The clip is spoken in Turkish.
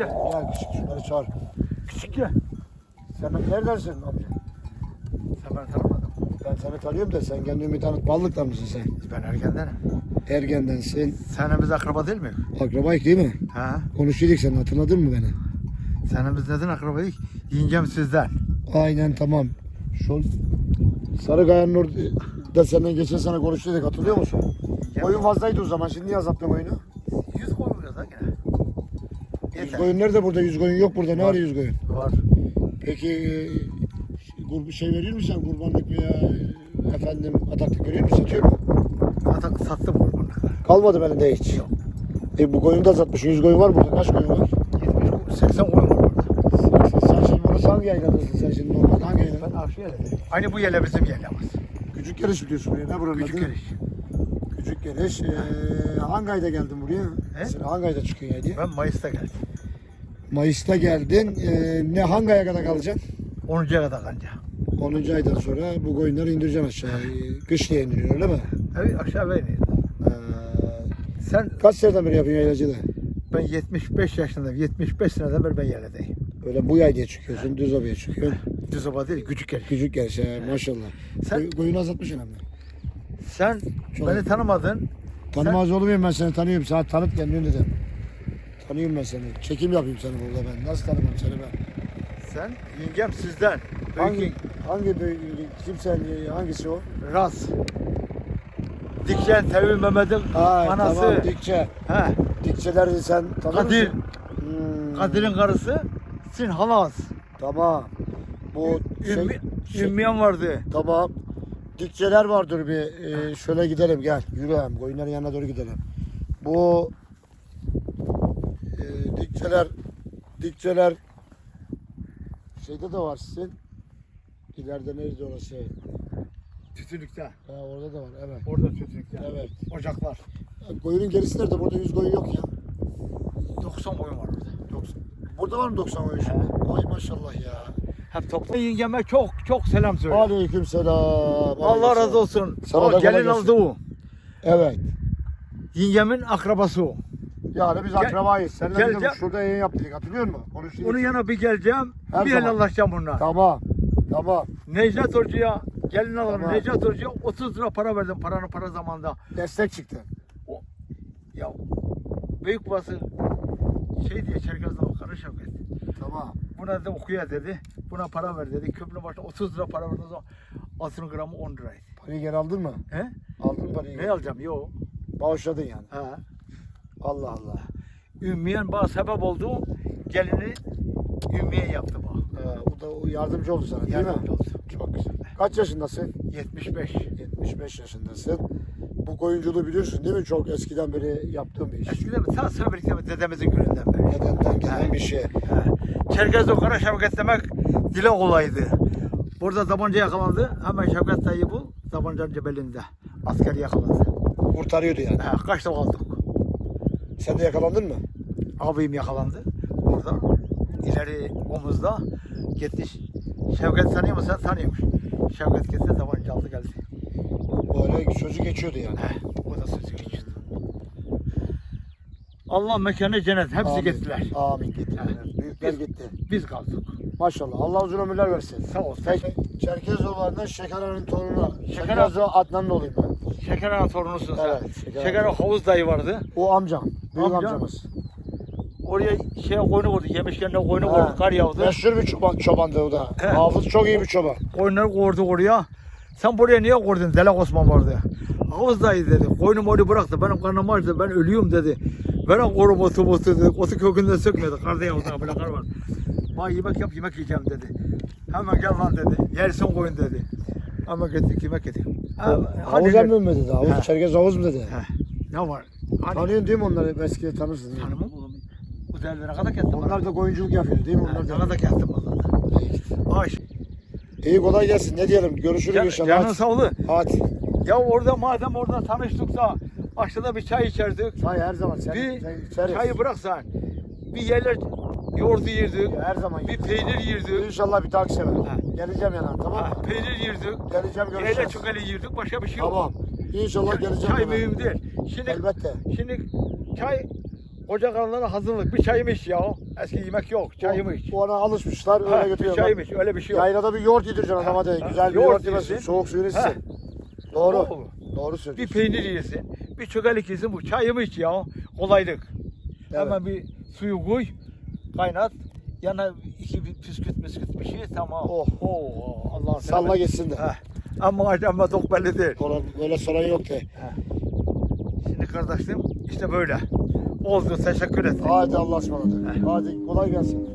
gel. Gel küçük şunları çağır. Küçük gel. Sen neredensin amca? Sen beni tanımadın. Ben seni tanıyorum da sen kendini tanıt. Ballıklar mısın sen? Ben ergendenim. Ergendensin. Senin biz akraba değil mi? Akrabayık değil mi? Ha? Konuşuyorduk sen hatırladın mı beni? Senin biz neden akrabayız? Yengem sizden. Aynen tamam. Şu Sarıkaya'nın orada senden geçen sene konuşuyorduk hatırlıyor musun? Oyun fazlaydı o zaman. Şimdi niye azalttın oyunu? Yüz koymuyoruz ha gene. Yüz Yeter. koyun nerede burada? Yüz koyun yok burada. Ne Var. yüz koyun? Var. Peki e, şey veriyor musun sen kurbanlık veya e, efendim ataklık veriyor musun? Satıyor mu? Zaten sattım kurbanlıkları. Kalmadı elinde hiç. Yok. E bu koyunu da satmış. Yüz koyun var burada. Kaç koyun var? 70, 80 koyun var burada. Sen şimdi bunu hangi yayladasın? Sen şimdi normal hangi yaylada? Ben aşı yeledim. Aynı bu yele bizim yelemiz. Küçük geliş biliyorsun buraya. Ne buranın Küçük adı? geliş. Küçük geliş. Ee, hangi ayda geldin buraya? Mesela hangi ayda çıkıyor yaydı? Ben Mayıs'ta geldim. Mayıs'ta geldin. Ee, ne hangi aya kadar kalacaksın? 10'uncuya kadar kanca. 10. aydan sonra bu koyunları indireceksin aşağı. Ee, Kış diye indiriyor öyle mi? Evet aşağı beni. Ee, Sen kaç seneden beri yapıyorsun yaylacılığı? ben 75 yaşındayım. 75 seneden beri ben yeledeyim. Öyle bu yay diye çıkıyorsun, düz obaya çıkıyorsun. Düz oba değil, küçük geliş. Küçük geliş ha, maşallah. Sen- Koy- koyunu azaltmışsın hem de. Sen Çok- beni tanımadın. Tanımaz olur muyum ben seni tanıyorum. Sana tanıt kendini dedim. Tanıyorum ben seni. Çekim yapayım seni burada ben. Nasıl tanımam seni ben? Sen yengem sizden. Hangi, hangi büyük, kimsen, hangisi o? Ras. Dikşen Tevil Mehmet'in Ha, anası. Tamam, Dikçe. He. Dikçeleri sen tanır Kadir. mısın? Hmm, Kadir'in karısı Sin Halas. Tamam. Bu şey, Ümmi, şey- Ümmiyen vardı. tamam. Dikçeler vardır bir. e, şöyle gidelim gel. Yürü hem. Koyunların yanına doğru gidelim. Bu e, dikçeler dikçeler şeyde de var sizin. İleride nerede orası? Tütünlükte. Ha, orada da var evet. Orada tütünlükte. Evet. Ocaklar. Koyunun gerisi nerede? Burada 100 koyun yok ya. 90 koyun var orada. 90. Burada var mı 90 koyun şimdi? Ay maşallah ya. Hep topla yengeme çok çok selam söyle. Aleyküm selam. Allah razı olsun. Sana o gelin gelsin. aldı o. Evet. Yengemin akrabası o. Yani biz akrabayız. Seninle gel- bir de gel. şurada yayın yaptık hatırlıyor musun? Konuştuk. Onun yanına bir geleceğim. Her bir zaman. helallaşacağım bunlar. Tamam. Tamam. Necdet Hoca'ya gelin alalım. Tamam. Necdet Hoca'ya 30 lira para verdim paranın para zamanında. Destek çıktı. Ya büyük babası şey diye Çerkez'de karı Şevket. Tamam. Buna da okuya dedi. Buna para ver dedi. Köprünün başına 30 lira para verdi. o zaman Altın gramı 10 liraydı. Parayı geri aldın mı? He? Aldın mı parayı? Ne alacağım? Yok. Bağışladın yani. Ha. Allah Allah. Ümmiyen bana sebep oldu. Gelini Ümmiye yaptı bu. Ee, o da o yardımcı oldu sana değil Yardımcı mi? oldu. Çok güzel. Kaç yaşındasın? 75. 75 yaşındasın. Bu koyunculuğu biliyorsun değil mi? Çok eskiden beri yaptığım bir iş. Eskiden mi? Ta sıra birlikte mi? Dedemizin gününden beri. Nedenden gelen bir şey. Ha. Çerkez'de kara Şevket demek dile kolaydı. Burada tabanca yakalandı. Hemen Şevket dayı bul. Tabancanın cebelinde. Asker yakaladı. Kurtarıyordu yani. Ha, kaçta kaldık? Sen de yakalandın mı? Abim yakalandı. Orada ileri omuzda gitti. Şevket tanıyor musun? Sen tanıyormuş. Şevket gitti tabanca aldı geldi. Böyle sözü geçiyordu yani. He, o da sözü geçiyordu. Allah mekanı cennet. Hepsi Amin. gittiler. Amin gittiler. He. Büyükler Biz- gitti. Biz kaldık. Maşallah. Allah uzun ömürler versin. Sağ ol. Peki Çerkezoğullarından Şekera'nın torunu. Şeker- Şekerzo Adnan'ın olayım ben. Şeker Ağa torunusun sen. Evet, Şeker Ağa. Şeker Ağa havuz dayı vardı. O amcam. Büyük Amca. amcamız. Oraya şey koyunu vurdu. Yemişken de koyunu Ha, vurdu. Kar yağdı. Meşhur bir çoban, çobandı o da. He. Hafız çok iyi bir çoban. Koyunları koydu oraya. Sen buraya niye koydun? Delek Osman vardı. Havuz dayı dedi. Koyunu moyunu bıraktı. Benim karnım ağrıdı. Ben ölüyorum dedi. Bana korum otu otu dedi. Otu kökünden sökmedi. Karda yağdı. Böyle kar var. Bana yemek yap yemek yiyeceğim dedi. Hemen gel lan dedi. Yersin koyun dedi. Ama gittik yemek yedik. Ha, Havuz emmi mi dedi? Havuz. Çerkez havuz mu dedi? He, Ne var? Hani, Tanıyorsun değil mi onları? Eski tanırsın. Tanımam oğlum. Bu derlere kadar kestim. Onlar da koyunculuk yapıyor değil mi? Onlar da. kadar kestim gitti. Ay, İyi kolay gelsin. Ne diyelim? Görüşürüz inşallah. canın Hadi. sağ ol. Hadi. Ya orada madem orada tanıştık da aşağıda bir çay içerdik. Çay her zaman. Sen, Bir sen içeriz. çayı bırak sen. Bir yerler yoğurdu yerdik. Her zaman. Bir peynir yerdik. İnşallah bir dahaki sefer. Ha. Geleceğim yana tamam Ha, mı? peynir yerdik. Geleceğim Yerle görüşeceğiz. çökeli yerdik. Başka bir şey yok. Tamam. İnşallah geleceğim Çay yana. mühim değil. Şimdi, Elbette. şimdi çay koca karılara hazırlık. Bir çayımı iç ya. Eski yemek yok. Çayımı iç. O, o ana alışmışlar öyle Ha, bir götürüyorlar. çayımı iç. Öyle bir şey yok. Yaylada bir yoğurt yedireceksin adama de. Ha, Güzel bir yoğurt yoğurt. Soğuk suyunu Ha. içsin. Doğru. Doğru. Doğru Bir söylüyorsun. peynir yesin. Bir çökelik yesin. Bu çayımı iç ya. Kolaylık. Evet. Hemen bir suyu koy. Kaynat. Yana iki bir püsküt müsküt bir şey tamam. Oh. Oh, Allah Salla geçsin de. Heh. Ama ama çok belli değil. Sonra böyle sorun yok de. Şimdi kardeşim işte böyle. Oldu teşekkür ettim. Hadi Allah'a ısmarladık. Hadi kolay gelsin.